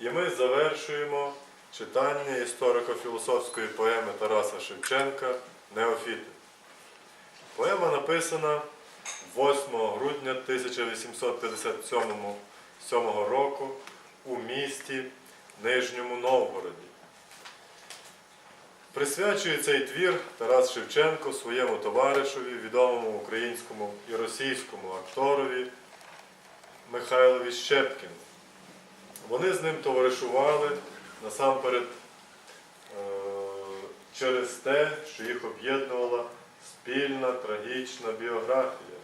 І ми завершуємо читання історико-філософської поеми Тараса Шевченка Неофіти. Поема написана 8 грудня 1857 року у місті Нижньому Новгороді. Присвячує цей твір Тарас Шевченко своєму товаришеві, відомому українському і російському акторові Михайлові Щепкіну. Вони з ним товаришували насамперед е, через те, що їх об'єднувала спільна трагічна біографія.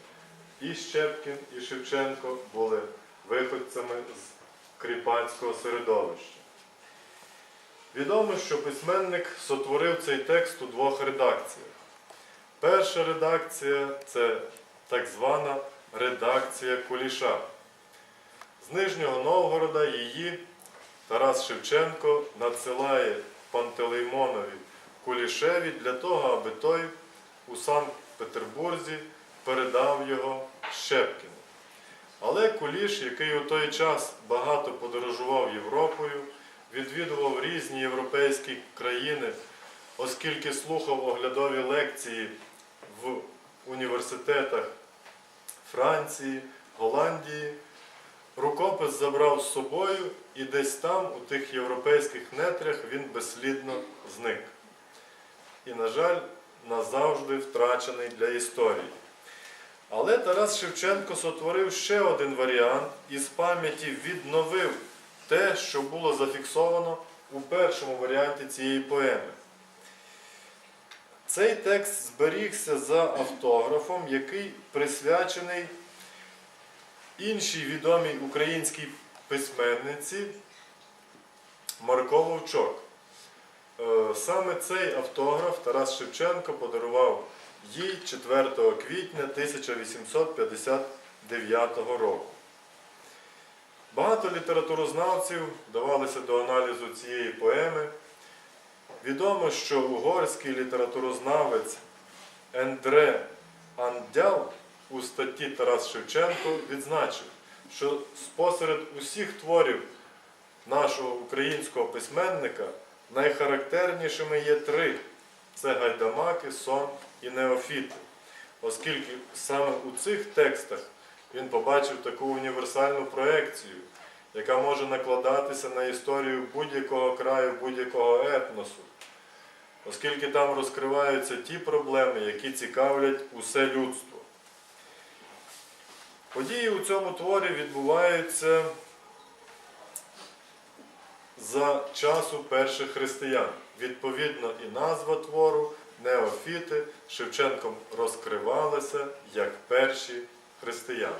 І Щепкін, і Шевченко були виходцями з кріпацького середовища. Відомо, що письменник сотворив цей текст у двох редакціях. Перша редакція це так звана редакція Куліша. Нижнього Новгорода її Тарас Шевченко надсилає Пантелеймонові Кулішеві для того, аби той у Санкт-Петербурзі передав його Щепкіну. Але Куліш, який у той час багато подорожував Європою, відвідував різні європейські країни, оскільки слухав оглядові лекції в університетах Франції, Голландії, рукопис забрав з собою і десь там, у тих європейських нетрях, він безслідно зник. І, на жаль, назавжди втрачений для історії. Але Тарас Шевченко сотворив ще один варіант і з пам'яті відновив те, що було зафіксовано у першому варіанті цієї поеми. Цей текст зберігся за автографом, який присвячений іншій відомій українській письменниці Марко Вовчок. Е, Саме цей автограф Тарас Шевченко подарував їй 4 квітня 1859 року. Багато літературознавців вдавалися до аналізу цієї поеми. Відомо, що угорський літературознавець Ендре Андял у статті Тарас Шевченко відзначив, що спосеред усіх творів нашого українського письменника найхарактернішими є три: це гайдамаки, сон і неофіти, оскільки саме у цих текстах він побачив таку універсальну проекцію, яка може накладатися на історію будь-якого краю, будь-якого етносу, оскільки там розкриваються ті проблеми, які цікавлять усе людство. Події у цьому творі відбуваються за часу перших християн. Відповідно, і назва твору Неофіти Шевченком розкривалася як перші християни.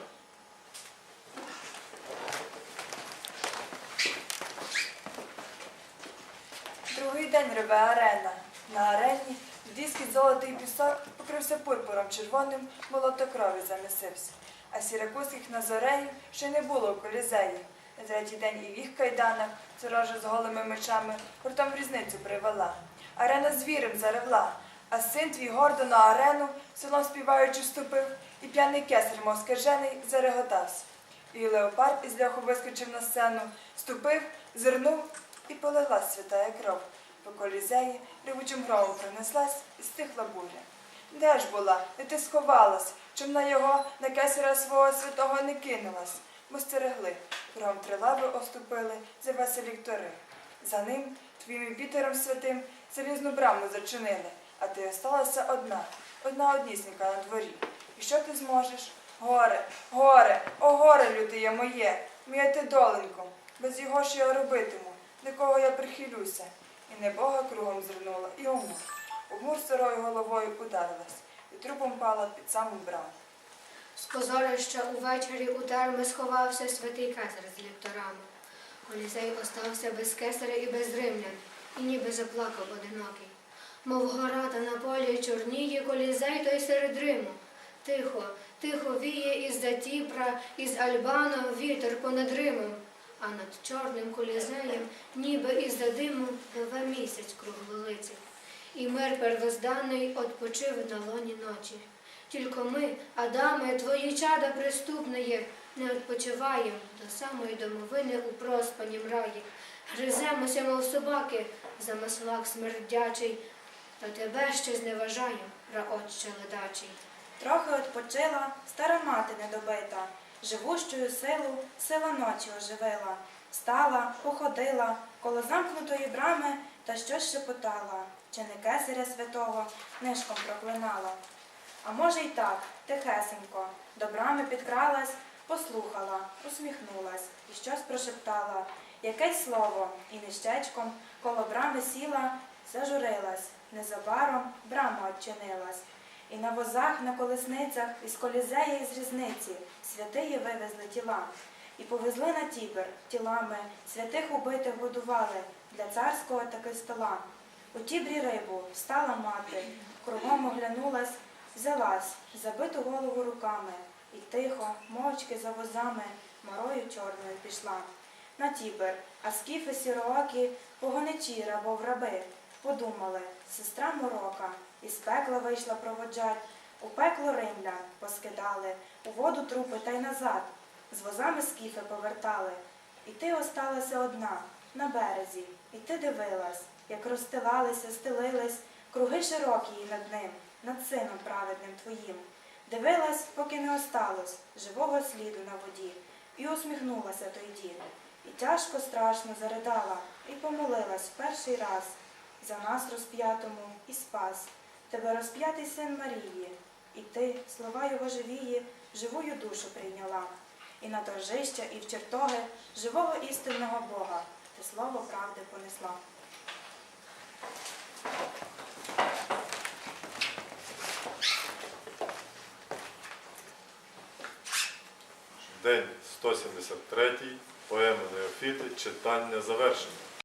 Другий день реве арена. На арені диский золотий пісок покрився пурпуром червоним, болото замісився. А сіракузьких назореїв ще не було в колізеї. На третій день і в їх кайданах цорожа з голими мечами гуртом різницю привела. Арена звірем заревла, а син твій гордо на арену селом співаючи вступив, і п'яний кесар мов скажений зареготався. І леопард із ляху вискочив на сцену, ступив, зирнув і полилась святая кров. По колізеї ревучим громом пронеслась і стихла буря. Де ж була, де ти сховалась, чим на його, на кесаря свого святого не кинулась, бо стерегли, гром три лави оступили за веселі ліктори. За ним, твоїм вітером святим, залізну браму зачинили, а ти осталася одна, одна однісінька на дворі. І що ти зможеш? Горе, горе, о горе лютиє моє, моє ти доленько, без його ж я робитиму, до кого я прихилюся. І небога кругом звернула, і у мур. У мур сирою головою ударилась, і трупом пала під саму браму. З позорища увечері у терми сховався святий кесар з лекторами. Колізей остався без кесаря і без римлян, і ніби заплакав одинокий. Мов гора та на полі чорніє колізей той серед Риму. Тихо, тихо віє із Затіпра, із Альбана вітер понад Римом, а над чорним колізеєм, ніби із за диму, пливе місяць круглолиций. І мир первозданний odpoczyв на лоні ночі. Тільки ми, Адаме, твої чада приступне є, не відпочиваєм до самої домовини у проспанім раї. Гриземося, мов собаки, за маслак смердячий, та тебе ще зневажаєм, раотче ледачий. Трохи відпочила стара мати недобита, живущою силу сила ночі оживила. Встала, походила коло замкнутої брами та щось шепотала, чи не кесаря святого нишком проклинала. А може й так, тихесенько, до брами підкралась, послухала, усміхнулась і щось прошептала. Якесь слово, і нищечком коло брами сіла, зажурилась. Незабаром брама odчинилась. І на возах, на колесницях, із колізеї, із різниці святиї вивезли тіла. І повезли на Тібер тілами, святих убитих годували для царського таки стола. У тібрі рибу встала мати, кругом оглянулась, взялась, забиту голову руками, і тихо, мовчки за возами, морою чорною пішла. На Тібер, а скіфи сіроокі, погоничі рабов раби, подумали, сестра морока, із пекла вийшла проводжать, у пекло римлян поскидали, у воду трупи та й назад, з возами скіфи повертали. І ти осталася одна, на березі, і ти дивилась, як розстилалися, стелились круги широкі над ним, над сином праведним твоїм. Дивилась, поки не осталось живого сліду на воді, і усміхнулася той дід. І тяжко страшно заридала, і помолилась в перший раз за нас розп'ятому і спас. Тебе розп'ятий син Марії, і ти, слова його живії, живую душу прийняла. І на торжища, і в чертоги живого істинного Бога ти слово правди понесла. День 173, поема Неофіти, читання завершено.